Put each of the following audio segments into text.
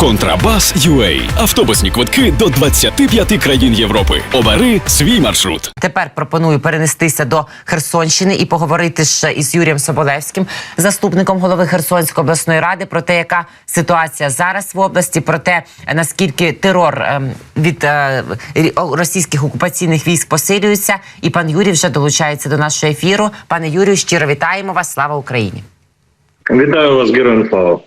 Контрабас UA. Автобусні квитки до 25 країн Європи. Обери свій маршрут. Тепер пропоную перенестися до Херсонщини і поговорити ще із Юрієм Соболевським, заступником голови Херсонської обласної ради, про те, яка ситуація зараз в області, про те, наскільки терор ем, від е, російських окупаційних військ посилюється. І пан Юрій вже долучається до нашого ефіру. Пане Юрію, щиро вітаємо вас. Слава Україні! Вітаю вас, героям слава.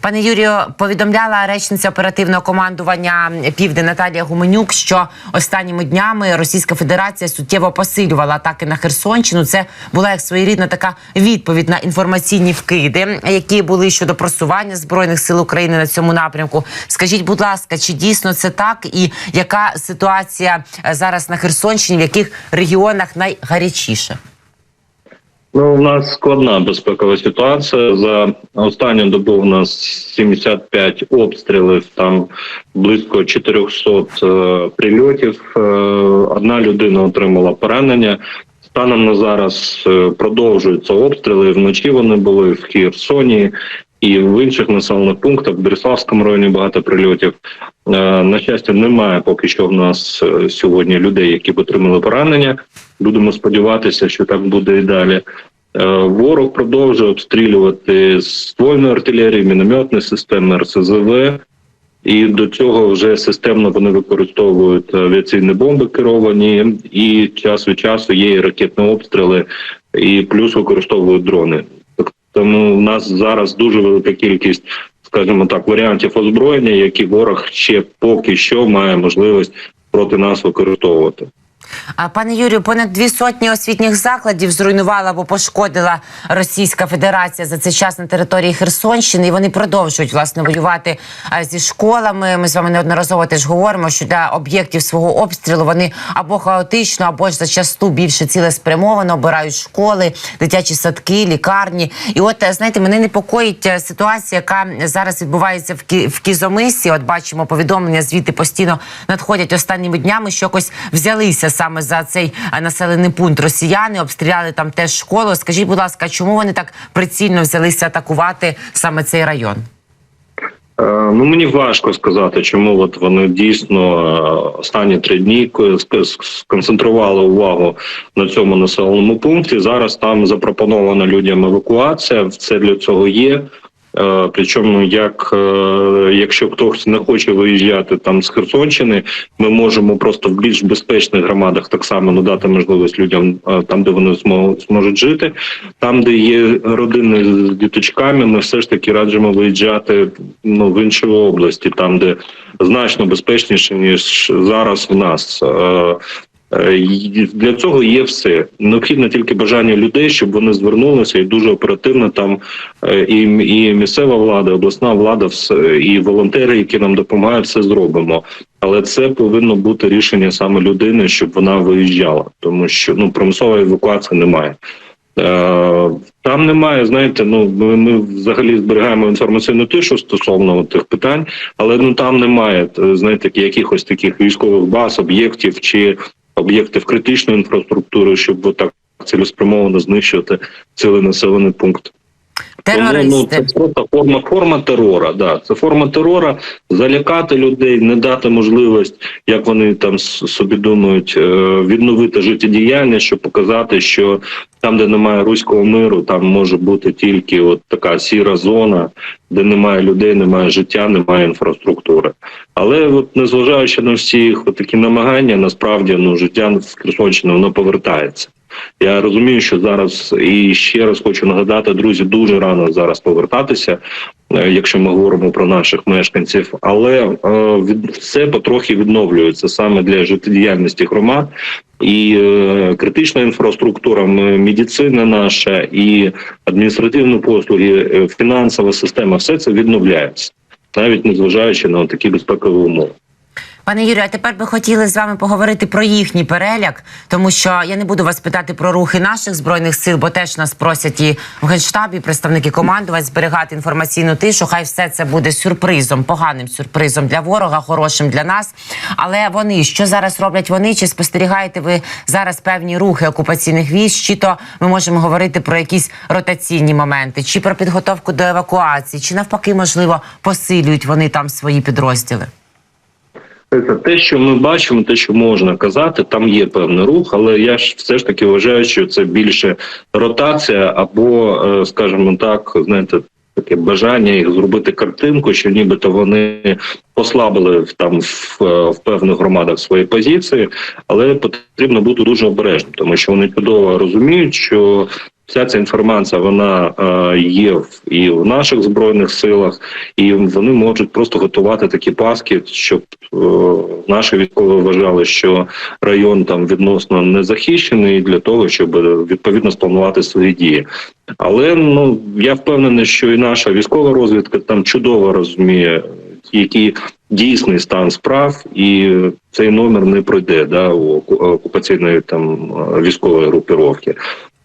Пане Юрію, повідомляла речниця оперативного командування Південь Наталія Гуменюк, що останніми днями Російська Федерація суттєво посилювала атаки на Херсонщину. Це була як своєрідна така відповідь на інформаційні вкиди, які були щодо просування збройних сил України на цьому напрямку. Скажіть, будь ласка, чи дійсно це так? І яка ситуація зараз на Херсонщині? В яких регіонах найгарячіше? Ну, у нас складна безпекова ситуація. За останню добу у нас 75 обстрілів, там близько 400 е, прильотів. Е, одна людина отримала поранення. Станом на зараз е, продовжуються обстріли. Вночі вони були в Херсоні і в інших населених пунктах. В Береславському районі багато прильотів. Е, На щастя, немає поки що в нас е, сьогодні людей, які отримали поранення. Будемо сподіватися, що так буде і далі. Е, Ворог продовжує обстрілювати ствольної артилерії, мінометні системи РСЗВ. І до цього вже системно вони використовують авіаційні бомби керовані, і час від часу є і ракетні обстріли, і плюс використовують дрони. Тому в нас зараз дуже велика кількість, скажімо так, варіантів озброєння, які ворог ще поки що має можливість проти нас використовувати. Пане Юрію, понад дві сотні освітніх закладів зруйнувала або пошкодила Російська Федерація за цей час на території Херсонщини. І вони продовжують власне воювати зі школами. Ми з вами неодноразово теж говоримо, що для об'єктів свого обстрілу вони або хаотично, або ж зачасту більше цілеспрямовано обирають школи, дитячі садки, лікарні. І от е, знаєте, мене непокоїть е, ситуація, яка зараз відбувається в Кі- Кізомисі. От бачимо повідомлення, звідти постійно надходять останніми днями, що якось взялися саме за цей е, населений пункт росіяни, обстріляли там теж школу. Скажіть, будь ласка, чому вони так прицільно взялися атакувати саме цей район? Е, Ну мені важко сказати, чому от вони дійсно е, останні три дні ко- ск- ск- сконцентрували увагу на цьому населеному пункті. Зараз там запропонована людям евакуація. Це для цього є. Е, Причому, як е, якщо хтось не хоче виїжджати там з Херсонщини, ми можемо просто в більш безпечних громадах так само надати можливість людям е, там, де вони змо- зможуть жити. Там, де є родини з діточками, ми все ж таки раджимо виїжджати ну в інші області, там де значно безпечніше ніж зараз в нас. Е, Для цього є все. Необхідно тільки бажання людей, щоб вони звернулися і дуже оперативно там е, і, і місцева влада, обласна влада, і волонтери, які нам допомагають, все зробимо. Але це повинно бути рішення саме людини, щоб вона виїжджала, тому що ну примусової евакуації немає. Е, Там немає, знаєте, ну ми, ми взагалі зберігаємо інформаційну тишу стосовно тих питань, але ну там немає знаєте, якихось таких військових баз, об'єктів чи об'єктів критичної інфраструктури, щоб отак цілеспрямовано знищувати цілий населений пункт. Тому ну, це просто форма форма терора. Да, це форма терора, залякати людей, не дати можливість, як вони там собі думають, е, відновити життєдіяльність, щоб показати, що там, де немає руського миру, там може бути тільки от така сіра зона, де немає людей, немає життя, немає інфраструктури. Але от незважаючи на всі такі намагання, насправді ну життя в Херсонщині воно повертається. Я розумію, що зараз і ще раз хочу нагадати, друзі, дуже рано зараз повертатися, е, якщо ми говоримо про наших мешканців, але е, все потрохи відновлюється саме для життєдіяльності громад. І е, критична інфраструктура, медицина наша, і адміністративні послуги, фінансова система, все це відновляється, навіть незважаючи на такі безпекові умови. Пане Юрію, а тепер би хотіли з вами поговорити про їхній переляк, тому що я не буду вас питати про рухи наших збройних сил, бо теж нас просять і в генштабі представники командувати зберігати інформаційну тишу. Хай все це буде сюрпризом, поганим сюрпризом для ворога, хорошим для нас. Але вони що зараз роблять вони? Чи спостерігаєте ви зараз певні рухи окупаційних військ? Чи то ми можемо говорити про якісь ротаційні моменти, чи про підготовку до евакуації, чи навпаки, можливо, посилюють вони там свої підрозділи? Це те, що ми бачимо, те, що можна казати, там є певний рух, але я ж все ж таки вважаю, що це більше ротація, або, е, скажімо так, знаєте, таке бажання їх зробити картинку, що нібито вони послабили там в, е, в певних громадах свої позиції, але потрібно бути дуже обережним, тому що вони чудово розуміють, що Вся ця інформація вона е, є і в наших збройних силах, і вони можуть просто готувати такі паски, щоб е, наші військові вважали, що район там відносно не захищений для того, щоб е, відповідно спланувати свої дії. Але ну я впевнений, що і наша військова розвідка там чудово розуміє, який дійсний стан справ, і цей номер не пройде да у окупаційної там військової групіровки.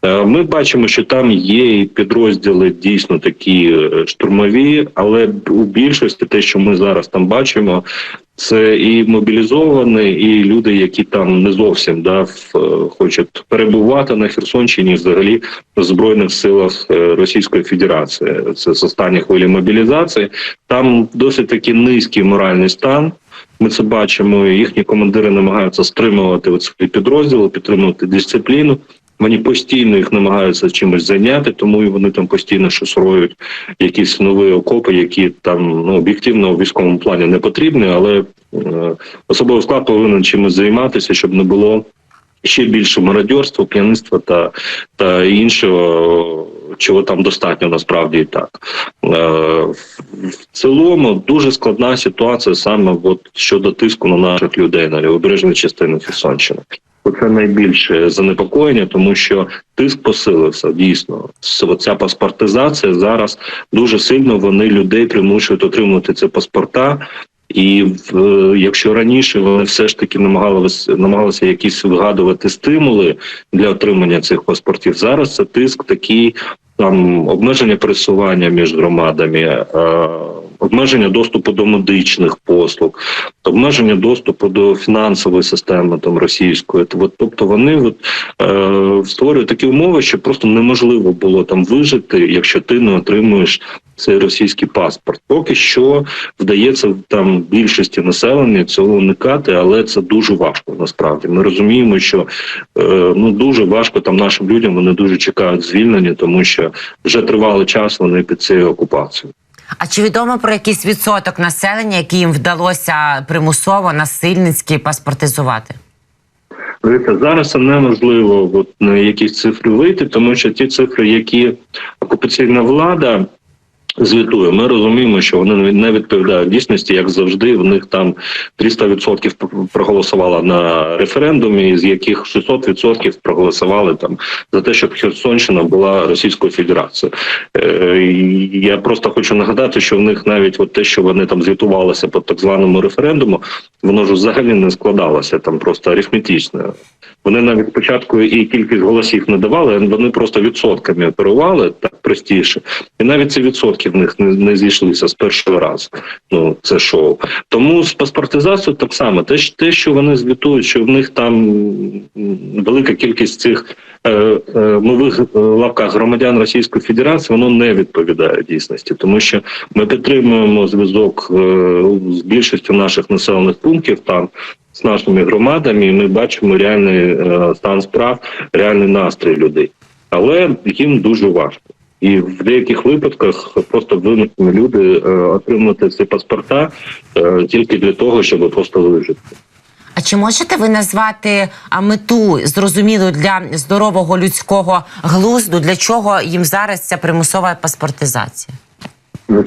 Е, Ми бачимо, що там є і підрозділи дійсно такі е, штурмові, але у більшості те, що ми зараз там бачимо, це і мобілізовані, і люди, які там не зовсім да, е, хочуть перебувати на Херсонщині, взагалі в збройних силах Російської Федерації. Це з останніх хвилі мобілізації. Там досить таки низький моральний стан. Ми це бачимо. Їхні командири намагаються стримувати свої підрозділи, підтримувати дисципліну. Вони постійно їх намагаються чимось зайняти, тому і вони там постійно шосроють якісь нові окопи, які там ну об'єктивно у військовому плані не потрібні, але е, особовий склад повинен чимось займатися, щоб не було ще більше мародьорства, п'янства та, та іншого, чого там достатньо насправді і так. Е, в- в цілому дуже складна ситуація саме от щодо тиску на наших людей на лівобережній частині Херсонщини. Це найбільше занепокоєння, тому що тиск посилився дійсно. Оця паспортизація зараз дуже сильно вони людей примушують отримувати ці паспорта. І е, якщо раніше вони все ж таки намагалися намагалися якісь вигадувати стимули для отримання цих паспортів, зараз це тиск такий там обмеження пересування між громадами, е, обмеження доступу до медичних послуг, обмеження доступу до фінансової системи там російської. От, тобто вони от, е, створюють такі умови, що просто неможливо було там вижити, якщо ти не отримуєш цей російський паспорт. Поки що вдається там більшості населення цього уникати, але це дуже важко. Насправді ми розуміємо, що е, ну дуже важко там нашим людям. Вони дуже чекають звільнення, тому що вже тривалий час вони під цією окупацією. А чи відомо про якийсь відсоток населення, який їм вдалося примусово насильницьки паспортизувати? Зараз неможливо от, на якісь цифри вийти, тому що ті цифри, які окупаційна влада звітує, ми розуміємо, що вони не відповідають дійсності, як завжди. В них там 300% проголосувало на референдумі, з яких 600% проголосували там за те, щоб Херсонщина була Російською Федерацією. Е, Я просто хочу нагадати, що в них навіть от те, що вони там звітувалися по так званому референдуму, воно ж взагалі не складалося там просто арифметично. Вони навіть спочатку і кількість голосів не давали, вони просто відсотками оперували так простіше, і навіть ці відсотки в них не, не зійшлися з першого разу. Ну це шоу. Тому з паспортизацією так само. Те, те, що вони звітують, що в них там велика кількість цих нових е, лавках громадян Російської Федерації, воно не відповідає дійсності, тому що ми підтримуємо зв'язок е, з більшістю наших населених пунктів там з нашими громадами, і ми бачимо реальний е, стан справ, реальний настрій людей. Але їм дуже важко. І в деяких випадках просто вимушені люди е, отримати ці паспорта е, тільки для того, щоб просто вижити. А чи можете ви назвати мету зрозумілу для здорового людського глузду, для чого їм зараз ця примусова паспортизація?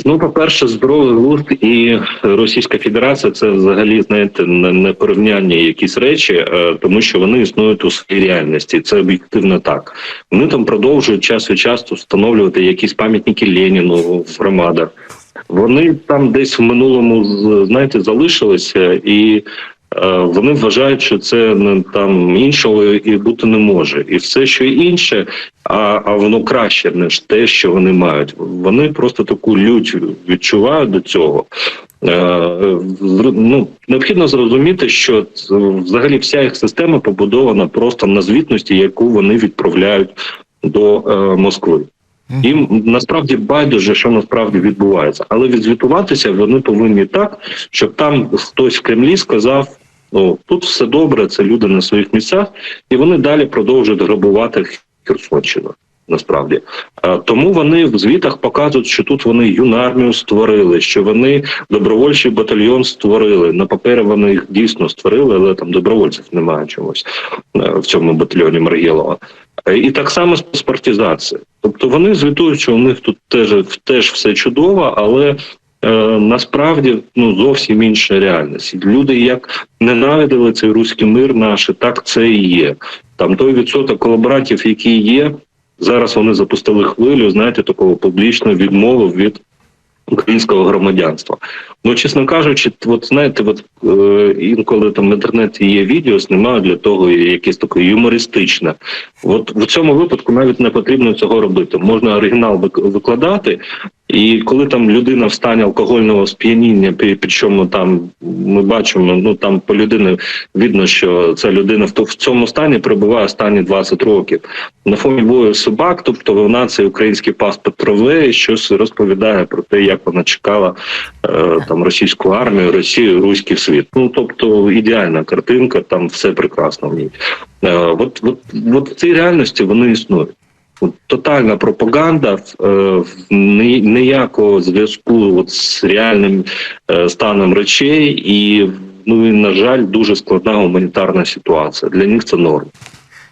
Ну, по-перше, здоровий глузд і Російська Федерація це взагалі знаєте не, порівняння якісь речі, е, тому що вони існують у своїй реальності. Це об'єктивно так. Вони там продовжують час від часу встановлювати якісь пам'ятники Леніну в громадах. Вони там десь в минулому знаєте залишилися, і вони вважають, що це не там іншого і бути не може, і все, що інше, а, а воно краще ніж те, що вони мають. Вони просто таку лють відчувають до цього. Е, ну, необхідно зрозуміти, що взагалі вся їх система побудована просто на звітності, яку вони відправляють до е, Москви. Їм насправді байдуже, що насправді відбувається, але відзвітуватися вони повинні так, щоб там хтось в Кремлі сказав: ну тут все добре, це люди на своїх місцях, і вони далі продовжують грабувати Херсонщину. Насправді Е, тому вони в звітах показують, що тут вони юнармію створили, що вони добровольчий батальйон створили. На папері вони їх дійсно створили, але там добровольців немає чомусь е, в цьому батальйоні Маргєлова. Е, І так само з паспортизацією. Тобто вони звітують, що у них тут теж теж все чудово, але насправді ну зовсім інша реальність. Люди як ненавидили цей руський мир наш, так це і є. Там той відсоток колаборантів, які є, зараз вони запустили хвилю, знаєте, такого публічної відмови від українського громадянства. Ну, чесно кажучи, от знаєте, от е, інколи там в інтернеті є відео, знімають для того якесь таке юмористичне. От в цьому випадку навіть не потрібно цього робити. Можна оригінал вик- викладати, і коли там людина в стані алкогольного сп'яніння, причому там ми бачимо, ну там по людині видно, що ця людина в цьому стані перебуває останні 20 років. На фоні бою собак, тобто вона цей український паспорт рве і щось розповідає про те, як вона чекала е, там російську армію, Росію, руський світ. Ну тобто ідеальна картинка, там все прекрасно в ній. Е, от, от, от в цій реальності вони існують. От Тотальна пропаганда, е, в- ніякого зв'язку от з реальним е, станом речей, і ну і на жаль, дуже складна гуманітарна ситуація. Для них це норм.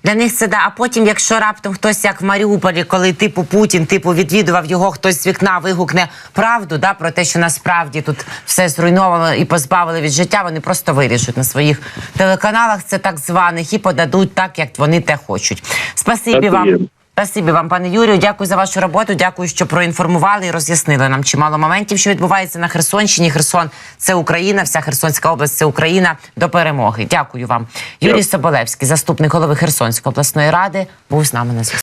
Для них це да. А потім, якщо раптом хтось, як в Маріуполі, коли типу Путін, типу відвідував його, хтось з вікна вигукне правду, да, про те, що насправді тут все зруйновано і позбавили від життя, вони просто вирішать на своїх телеканалах це так званих і подадуть так, як вони те хочуть. Спасибі Так вам. Спасибі вам, пане Юрію. Дякую за вашу роботу. Дякую, що проінформували і роз'яснили нам чимало моментів, що відбувається на Херсонщині. Херсон це Україна, вся Херсонська область це Україна до перемоги. Дякую вам. Юрій Соболевський, заступник голови Херсонської обласної ради, був з нами на зв'язку.